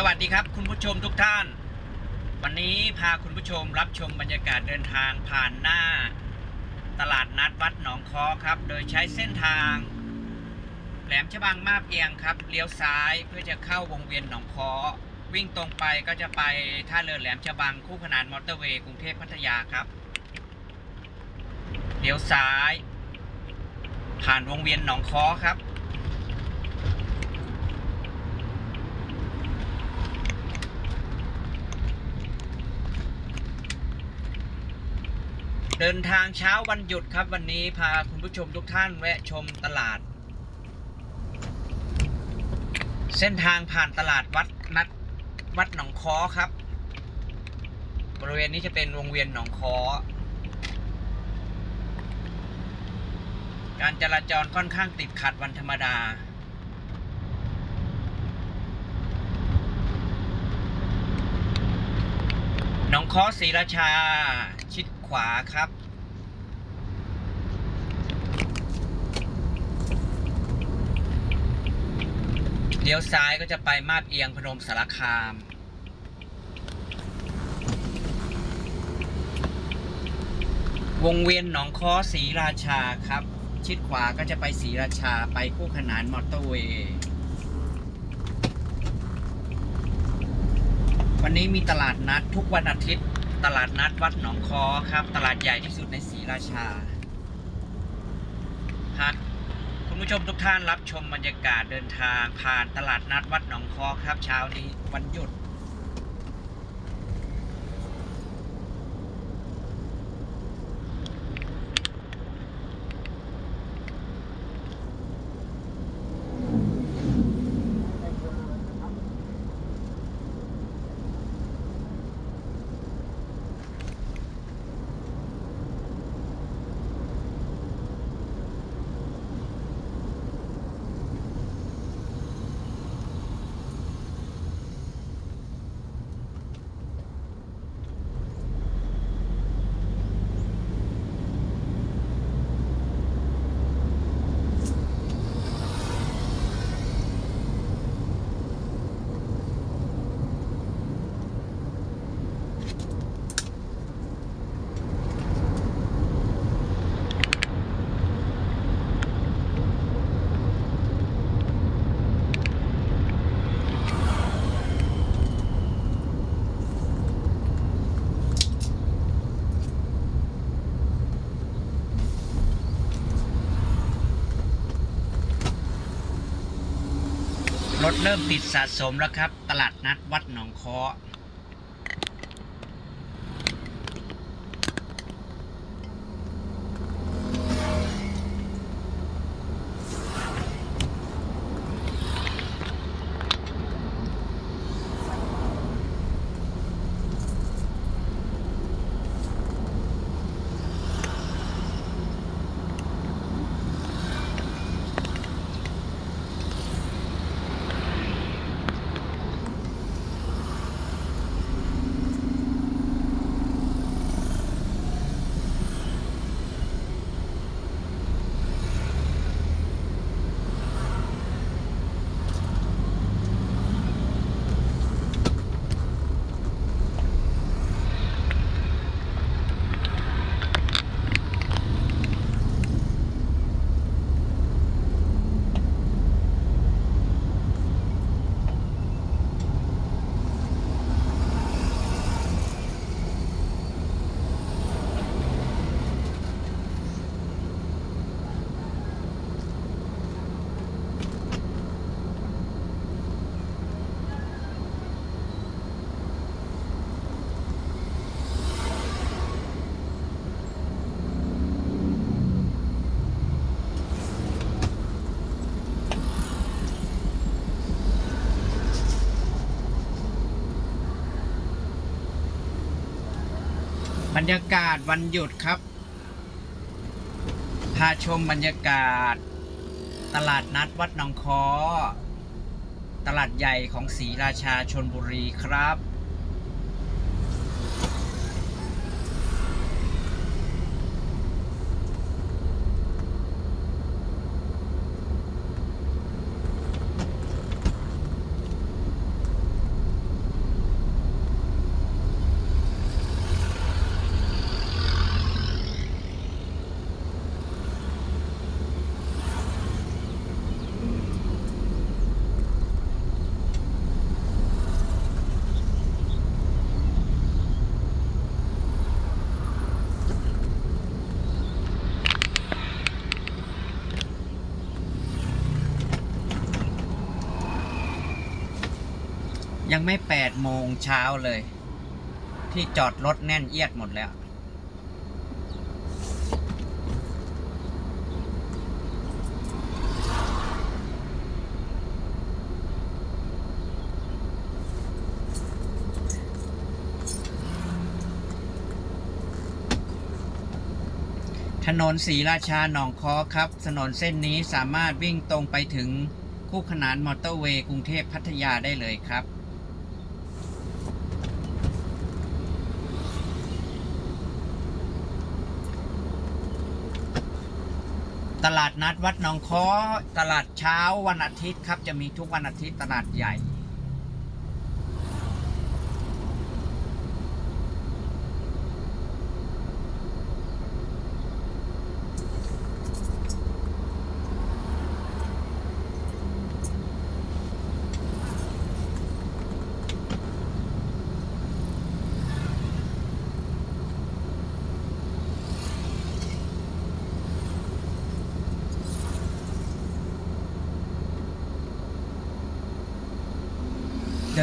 สวัสดีครับคุณผู้ชมทุกท่าน วันนี้พาคุณผู้ชมรับชมบรรยากาศเดินทางผ่านหน้า ตลาดนัดวัดหนองคอครับ โดยใช้เส้นทาง แหลมฉบังมาบเอียงครับเลี้ยวซ้ายเพื่อจะเข้าวงเวียนหนองคอวิ่งตรงไปก็จะไปท่าเรือแหลมฉบังคู่ขนานมอเตอร์เวย์กรุงเทพพัทยาครับเลี้ยวซ้าย ผ่านวงเวียนหนองคอครับ เดินทางเช้าวันหยุดครับ วันนี้พาคุณผู้ชมทุกท่านแวะชมตลาด เส้นทางผ่านตลาดวัดนัดวัดหนองคอครับ บริเวณนี้จะเป็นวงเวียนหนองคอการจราจรค่อนข้างติดขัดวันธรรมดา หนองคอศรีราชา ชิด ขวาครับ เลี้ยวซ้ายก็จะไปมาบเอียงพนมสารคาม วงเวียนหนองคอศรีราชาครับ ชิดขวาก็จะไปศรีราชาไปคู่ขนานมอเตอร์เวย์วันนี้มีตลาดนัดทุกวันอาทิตย์ ตลาดนัดวัดหนองคอครับ ตลาดใหญ่ที่สุดในศรีราชาหากคุณผู้ชมทุกท่านรับชมบรรยากาศเดินทางผ่านตลาดนัดวัดหนองคอครับเช้านี้วันหยุด เริ่มติดสะสมแล้วครับ ตลาดนัดวัดหนองคอ บรรยากาศวันหยุดครับ พาชมบรรยากาศ ตลาดนัดวัดหนองคอ ตลาดใหญ่ของศรีราชาชนบุรีครับ ยังไม่แปดโมงเช้าเลย ที่จอดรถแน่นเอียดหมดแล้วถนนศรีราชาหนองคอครับ ถนนเส้นนี้สามารถวิ่งตรงไปถึงคู่ขนานมอเตอร์เวย์กรุงเทพพัทยาได้เลยครับ ตลาด นัดวัดหนองคอตลาดเช้าวันอาทิตย์ครับ จะมีทุกวันอาทิตย์ตลาดใหญ่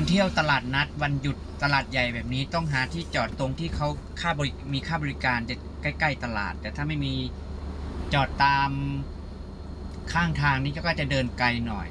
นเที่ยวตลาดนัดวันหยุดตลาดใหญ่แบบนี้ต้องหาที่จอดตรงที่เขาค่าบริมีค่าบริการจะใกล้ ๆ ตลาด แต่ถ้าไม่มีจอดตามข้างทางนี้ก็จะเดินไกลหน่อย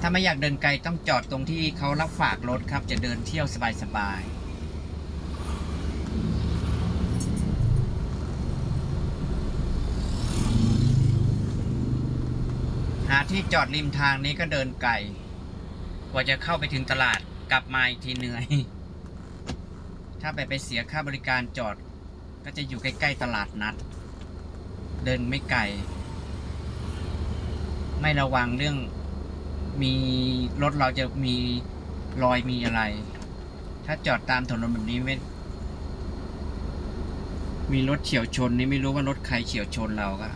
ถ้าไม่อยากเดินไกลต้องจอดตรงที่เขารับฝากรถครับ จะเดินเที่ยวสบายๆหาที่จอดริมทางนี้ก็เดินไกล กว่าจะเข้าไปถึงตลาดกลับมาอีกทีเหนื่อย ถ้าไปไปเสียค่าบริการจอด ก็จะอยู่ใกล้ๆตลาดนัด เดินไม่ไกล ไม่ระวังเรื่องมีรถเราจะมีรอยมีอะไร ถ้าจอดตามถนนแบบนี้ไม่มีรถเฉียวชนนี่ไม่รู้ว่ารถใครเฉียวชนเราก็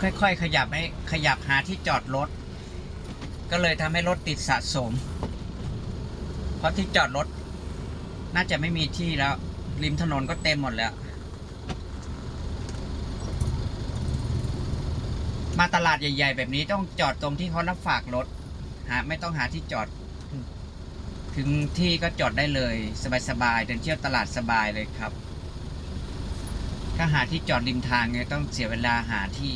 ค่อย ๆ ขยับให้ขยับหาที่จอดรถ ก็เลยทำให้รถติดสะสม เพราะที่จอดรถ น่าจะไม่มีที่แล้ว ริมถนนก็เต็มหมดแล้ว มาตลาดใหญ่ ๆ แบบนี้ต้องจอดตรงที่เขารับฝากรถ หาไม่ต้องหาที่จอด ถึงที่ก็จอดได้เลย สบายๆเดินเที่ยวตลาดสบายเลยครับถ้าหาที่จอดริมทางเนี่ยต้องเสียเวลาหาที่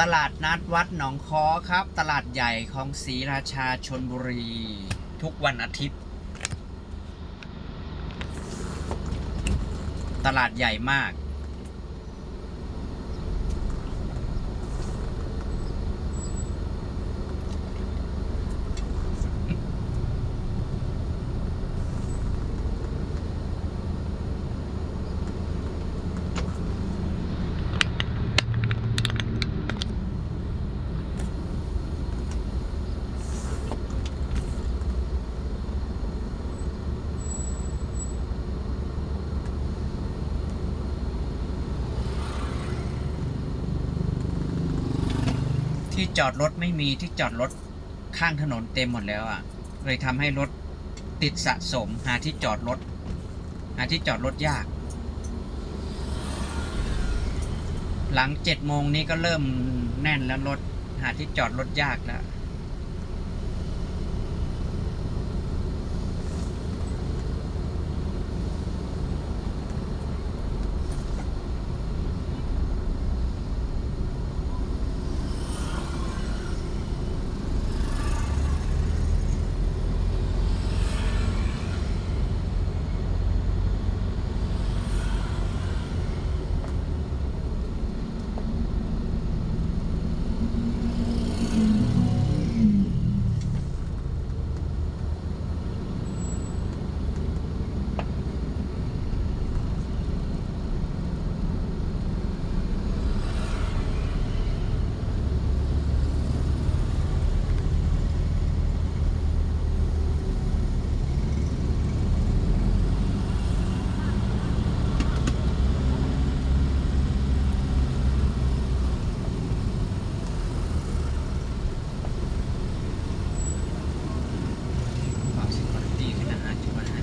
ตลาดนัดวัดหนองคอครับ ตลาดใหญ่ของศรีราชาชนบุรี ทุกวันอาทิตย์ ตลาดใหญ่มาก ที่จอดรถไม่มีที่จอดรถข้างถนนเต็มหมดแล้วอะ เลยทำให้รถติดสะสมหาที่จอดรถ หาที่จอดรถยาก หลังเจ็ดโมงนี้ก็เริ่มแน่นแล้วรถหาที่จอดรถยากแล้ว ความสิคุณภาพขึ้นอาหารจุบานะ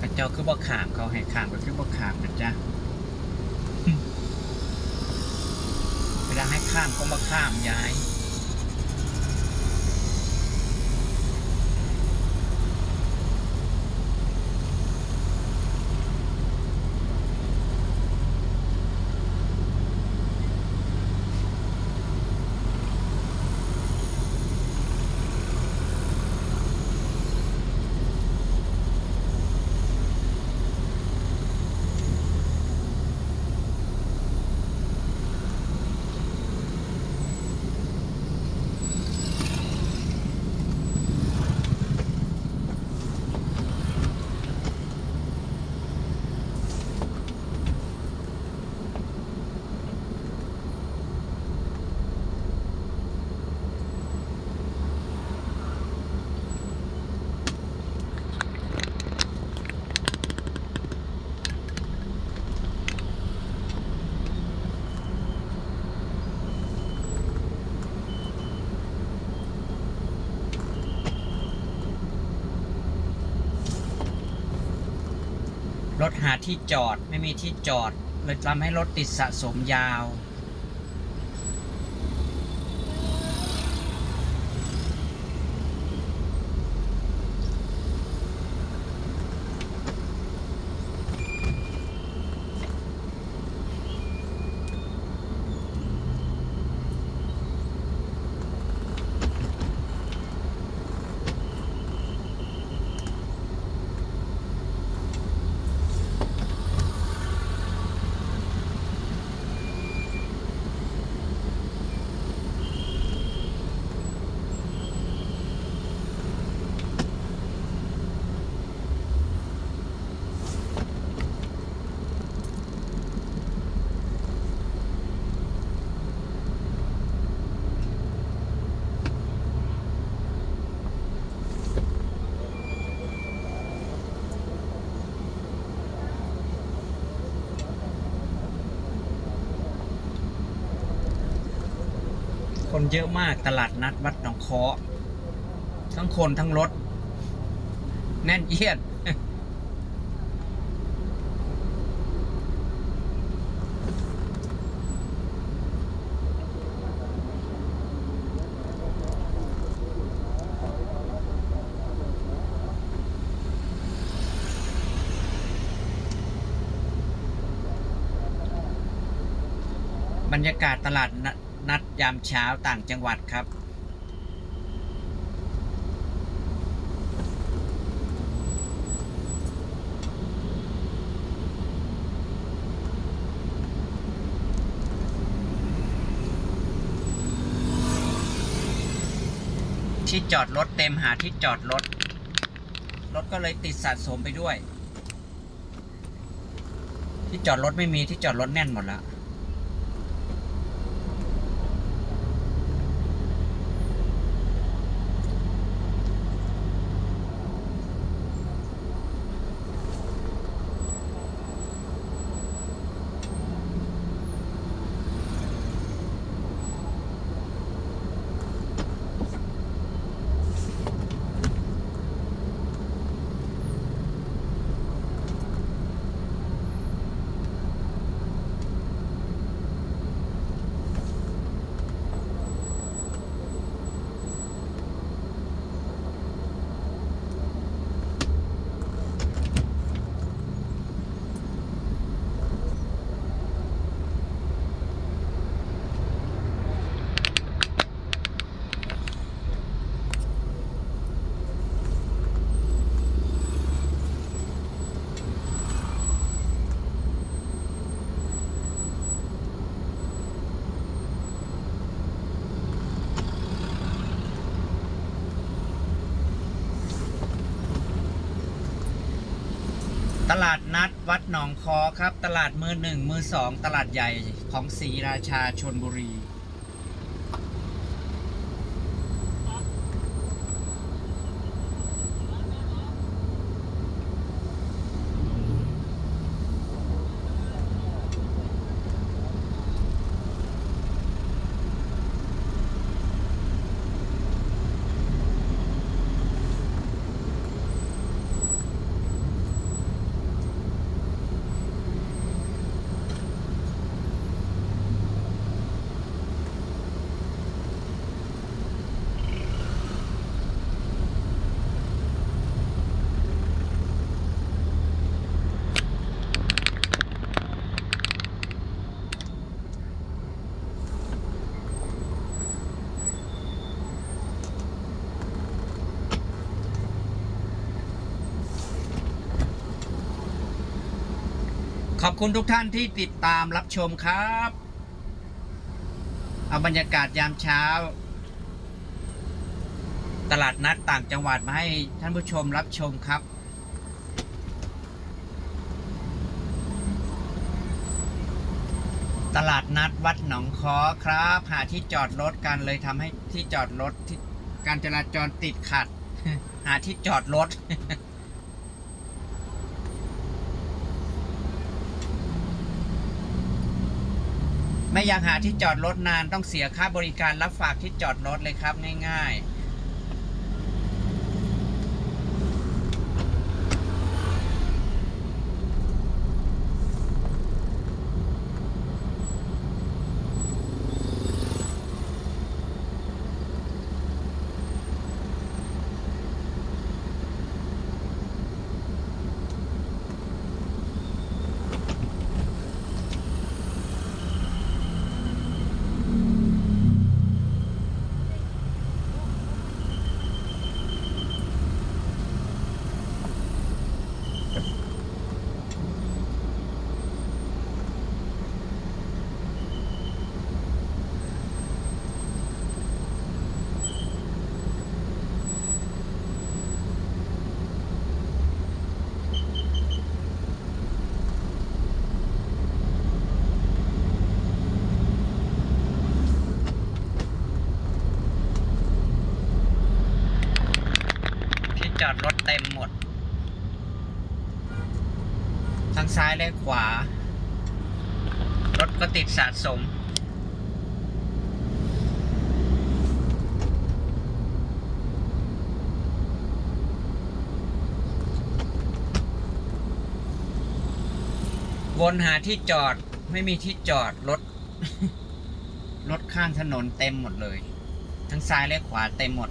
กระ เจ้าคือบ่ขามเขาให้ขามก็คือบ่ขามนะจ๊ะเวลาให้ข้ามก็มาข้ามย้าย หาที่จอดไม่มีที่จอดเลยทำให้รถติดสะสมยาว คนเยอะมากตลาดนัดวัดหนองคาะทั้งคนทั้งรถ แน่นเอียด บรรยากาศตลาดนัด นัดยามเช้าต่างจังหวัดครับ ที่จอดรถเต็มหาที่จอดรถ รถก็เลยติดสะสมไปด้วย ที่จอดรถไม่มีที่จอดรถแน่นหมดแล้ว ลาดนัดวัดหนองคอครับ ตลาดมือหนึ่งมือสองตลาดใหญ่ของศรีราชาชนบุรี ข อบคุณทุกท่านที่ติดตามรับชมครับเอาบรรยากาศยามเช้า ตลาดนัดต่างจังหวัดมาให้ท่านผู้ชมรับชมครับ ตลาดนัดวัดหนองคอครับ หาที่จอดรถกันเลยทำให้ที่จอดรถที่การจราจรติดขัด หาที่จอดรถ ไม่อยากหาที่จอดรถนานต้องเสียค่าบริการรับฝากที่จอดรถเลยครับง่าย ๆ ทั้งซ้ายและขวา รถก็ติดสะสม วนหาที่จอดไม่มีที่จอดรถ รถข้างถนนเต็มหมดเลย ทั้งซ้ายและขวาเต็มหมด